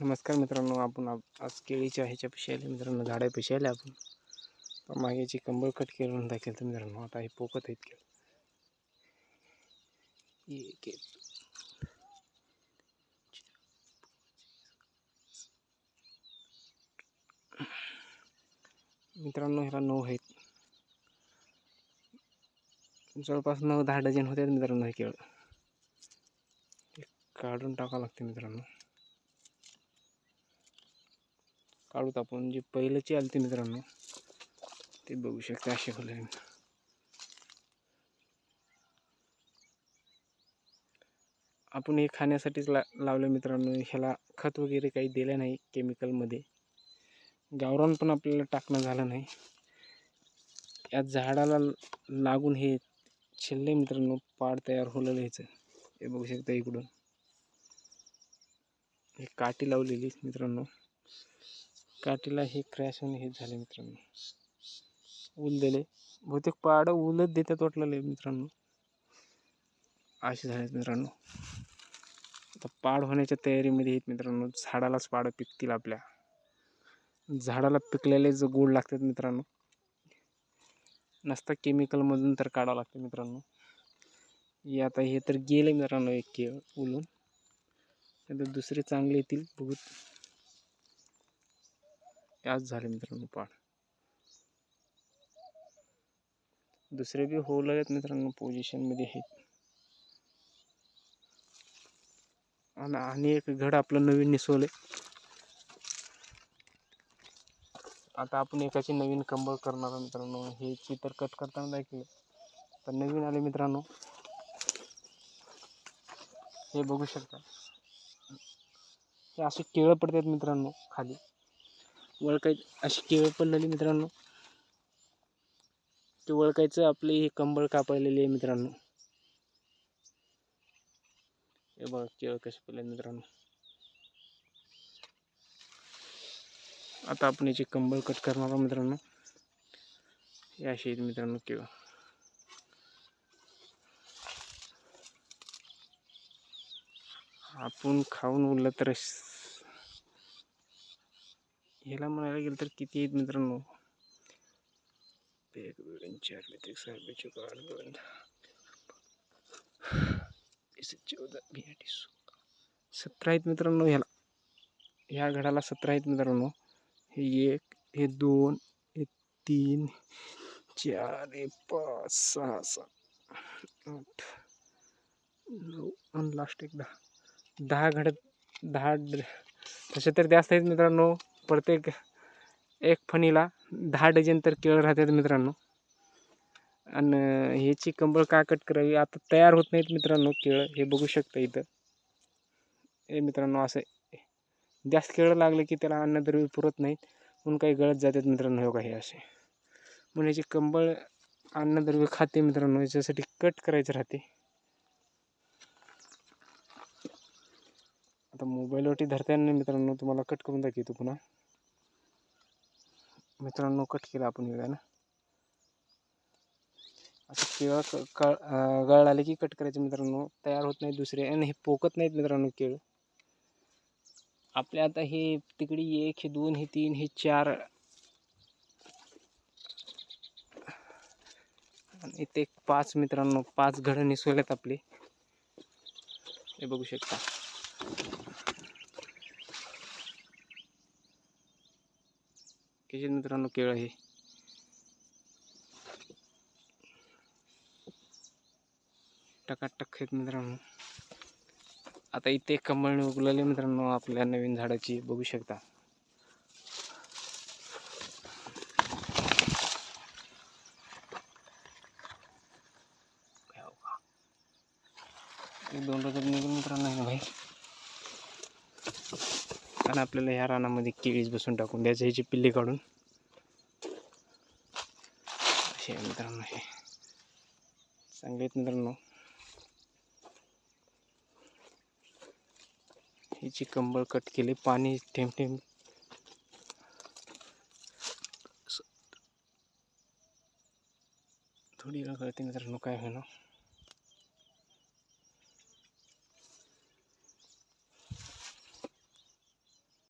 नमस्कार मित्रांनो आपण आज केळीच्या ह्याच्यापाशी आले मित्रांनो झाडापाशी आले आपण. मागेची कंबळ कट करून दाखल तर मित्रांनो आता हे पोकत आहेत केळ. एक मित्रांनो ह्याला नऊ आहेत. जवळपास नऊ दहा डझन होते मित्रांनो हे केळ. काढून टाकावं लागते मित्रांनो. काढूत आपण. जे पहिल्याचे आली ते मित्रांनो ते बघू शकता असे फुलं आपण हे खाण्यासाठीच ला लावलं मित्रांनो. ह्याला खत वगैरे काही दिलं नाही केमिकलमध्ये गावरान पण आपल्याला टाकणं झालं नाही. या झाडाला लागून हे छिल्ले मित्रांनो पाड तयार होलेलं ह्याचं हे बघू शकता इकडून. हे काठी लावलेली मित्रांनो. काठीला हे क्रॅश होऊन हे झाले मित्रांनो. ऊल दिले. बहुतेक पाडं ऊलच देतात वाटलेले मित्रांनो. असे झालेत मित्रांनो. आता पाड होण्याच्या तयारीमध्ये आहेत मित्रांनो. झाडालाच पाडं पिकतील आपल्या. झाडाला पिकलेले जो गोड लागतात मित्रांनो. नसता केमिकलमधून तर काढावं लागतं मित्रांनो. हे आता हे तर गेले मित्रांनो एक केळ उलून. नंतर दुसरे चांगले येतील बघूत आज झाले मित्रांनो पाड दुसरे बी होऊ लागत मित्रांनो पोझिशनमध्ये आहेत आणि आणि एक घड आपलं नवीन निसवले आता आपण एकाची नवीन कंबळ करणार मित्रांनो. हे चित्र कट करताना ऐकलं पण नवीन आले मित्रांनो. हे बघू शकता. हे असे केळं पडतात मित्रांनो खाली. वळकायचं अशी केळं पडलेली मित्रांनो. ते वळकायचं आपले हे कंबळ कापायलेले आहे मित्रांनो. हे बघा केळं कसे पडले मित्रांनो. आता आपण याची कंबळ कट करणार आहोत मित्रांनो. हे असे आहेत मित्रांनो केळं आपण खाऊन उरलं तर ह्याला म्हणायला गेलं तर किती आहेत मित्रांनो? एक दोन चार बेच एक सहा बेच एक आठ दोन तीस, चौदा बियाटी सतरा आहेत मित्रांनो ह्याला. ह्या घडाला सतरा आहेत मित्रांनो. हे एक हे दोन हे तीन चार हे पाच सहा सात आठ नऊ आणि लास्ट एक दहा. दहा घडत दहा तसे तर जास्त आहेत मित्रांनो. प्रत्येक एक फणीला दहा डझन तर केळं राहतात मित्रांनो. आणि ह्याची कंबळ का कट करावी? आता तयार होत नाहीत मित्रांनो केळं. हे बघू शकता इथं. हे मित्रांनो असं जास्त केळं लागले की त्याला अन्नद्रव्य पुरत नाहीत. म्हणून काही गळत जातात मित्रांनो. हो काही असे. म्हणून याची कंबळ अन्नद्रव्य खाते मित्रांनो. याच्यासाठी कट करायचं राहते. आता मोबाईलवरती धरता येणार मित्रांनो. तुम्हाला कट करून दाखवतो पुन्हा. मित्रांनो कट केला आपण वेळा ना असं केळं क कळ गळ आले की कट करायचं मित्रांनो. तयार होत नाहीत दुसरे आणि हे पोकत नाहीत मित्रांनो केळ. आपल्या आता हे तिकडे एक हे दोन हे तीन हे चार. आणि इथे एक पाच मित्रांनो पाच घडं निसवलेत आपले. हे बघू शकता. कसे मित्रांनो केळं हे टकाटक आहेत मित्रांनो. आता इथे कमळने उगलेले मित्रांनो आपल्या नवीन झाडाची. बघू शकता. दोन रोजात निघून मित्रांनो भाई आणि आपल्याला ह्या रानामध्ये केळीच बसून टाकून द्यायचं ह्याची पिल्ली काढून. असे मित्रांनो हे. चांगले आहेत मित्रांनो. ह्याची कंबळ कट केली पाणी थेंब थेंब थोडी वेळ कळते मित्रांनो काय होईना.